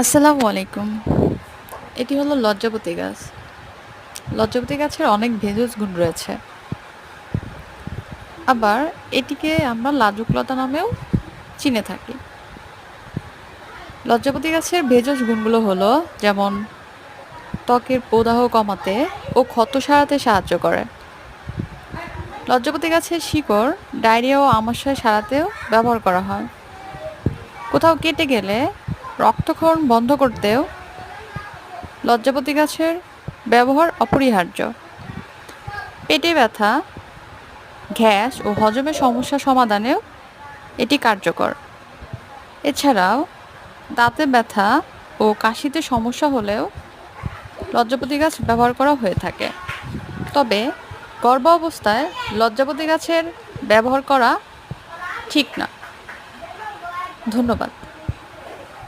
আসসালামু আলাইকুম। এটি হলো লজ্জাপতি গাছ। লজ্জাপতি গাছের অনেক ভেষজ গুণ রয়েছে। আবার এটিকে আমরা লাজুকলতা নামেও চিনে থাকি। লজ্জাপতি গাছের ভেষজ গুণগুলো হলো, যেমন ত্বকের প্রদাহ কমাতে ও ক্ষত সারাতে সাহায্য করে। লজ্জাপতি গাছের শিকড় ডায়রিয়া ও আমাশয় সারাতেও ব্যবহার করা হয়। কোথাও কেটে গেলে রক্তক্ষরণ বন্ধ করতেও লজ্জাপতি গাছের ব্যবহার অপরিহার্য। পেটে ব্যথা গ্যাস ও হজমের সমস্যা সমাধানেও এটি কার্যকর। এছাড়াও দাঁতে ব্যথা ও কাশিতে সমস্যা হলেও লজ্জাপতি গাছ ব্যবহার করা হয়ে থাকে। তবে গর্ভ অবস্থায় লজ্জাপতি গাছের ব্যবহার করা ঠিক না। ধন্যবাদ।